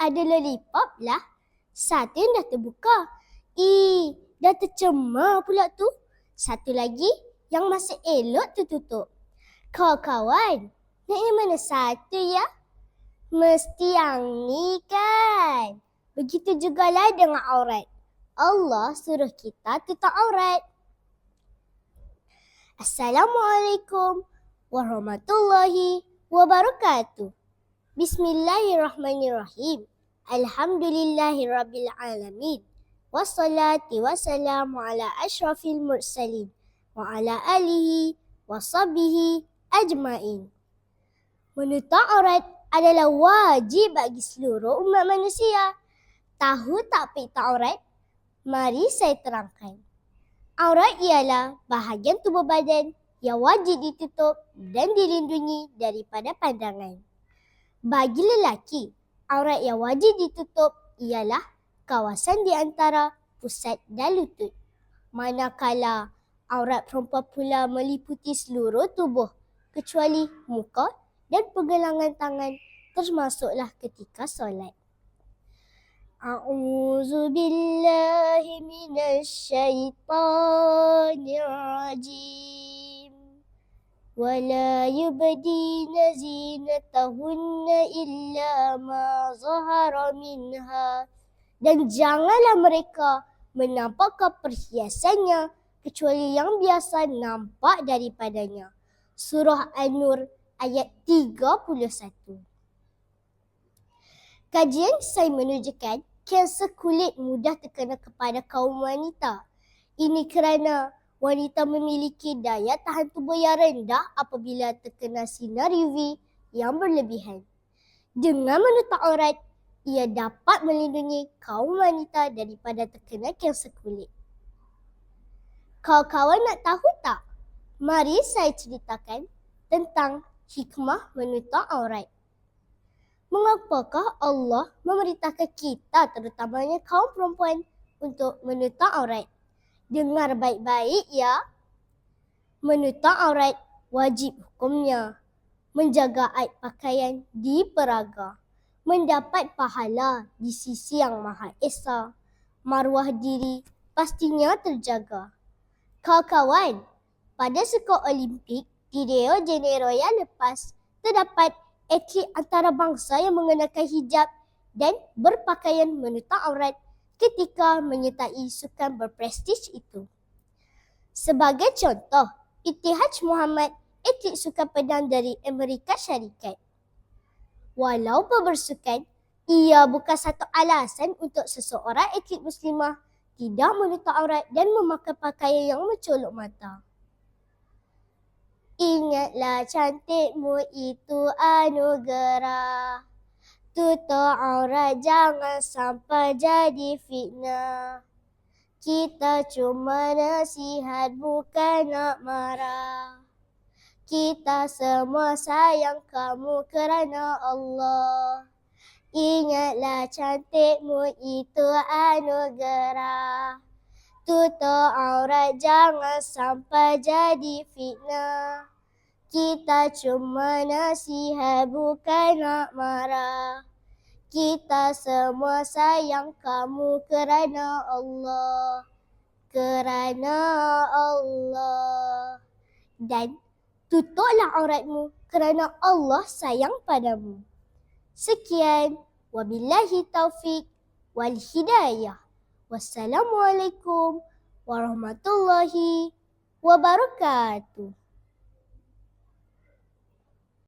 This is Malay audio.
ada lollipop lah. Satu yang dah terbuka. Ih, dah tercemar pula tu. Satu lagi yang masih elok tertutup. Kawan-kawan, nak yang mana satu ya? Mesti yang ni kan? Begitu jugalah dengan aurat. Allah suruh kita tutup aurat. Assalamualaikum warahmatullahi wabarakatuh. Bismillahirrahmanirrahim. Alhamdulillahirabbil alamin. Wassalatu wassalamu ala asyrafil mursalin wa ala alihi wa sahbihi ajmain. Menutup aurat adalah wajib bagi seluruh umat manusia. Tahu tak pita aurat? Mari saya terangkan. Aurat ialah bahagian tubuh badan yang wajib ditutup dan dilindungi daripada pandangan. Bagi lelaki, aurat yang wajib ditutup ialah kawasan di antara pusat dan lutut. Manakala aurat perempuan pula meliputi seluruh tubuh kecuali muka dan pergelangan tangan termasuklah ketika solat. A'udzu billahi minasy syaithanir rajim. ولا يبدين زينتهن إلا ما ظهر منها dan janganlah mereka menampakkan perhiasannya kecuali yang biasa nampak daripadanya. Surah An-Nur ayat 31. Kajian saya menunjukkan kanser kulit mudah terkena kepada kaum wanita. Ini kerana wanita memiliki daya tahan tubuh yang rendah apabila terkena sinar UV yang berlebihan. Dengan menutup aurat, ia dapat melindungi kaum wanita daripada terkena kanser kulit. Kawan-kawan nak tahu tak? Mari saya ceritakan tentang hikmah menutup aurat mengapakah Allah memerintahkan kita terutamanya kaum perempuan untuk menutup aurat? Dengar baik-baik ya. Menutup aurat wajib hukumnya. Menjaga aib pakaian di peraga. Mendapat pahala di sisi yang maha esa. Maruah diri pastinya terjaga. Kawan-kawan, pada skor Olimpik di Rio Janeiro yang lepas, terdapat atlet antarabangsa yang mengenakan hijab dan berpakaian menutup aurat ketika menyertai sukan berprestij itu. Sebagai contoh, Ittihad Muhammad, atlet sukan pedang dari Amerika Syarikat. Walaupun bersukan, ia bukan satu alasan untuk seseorang atlet muslimah tidak menutup aurat dan memakai pakaian yang mencolok mata. Ingatlah cantikmu itu anugerah. Tutup aurat jangan sampai jadi fitnah. Kita cuma nasihat bukan nak marah. Kita semua sayang kamu kerana Allah. Ingatlah cantikmu itu anugerah. Tutup aurat jangan sampai jadi fitnah. Kita cuma nasihat bukan nak marah. Kita semua sayang kamu kerana Allah. Kerana Allah. Dan tutuplah auratmu kerana Allah sayang padamu. Sekian. Wabillahi taufik wal hidayah. Wassalamualaikum warahmatullahi wabarakatuh.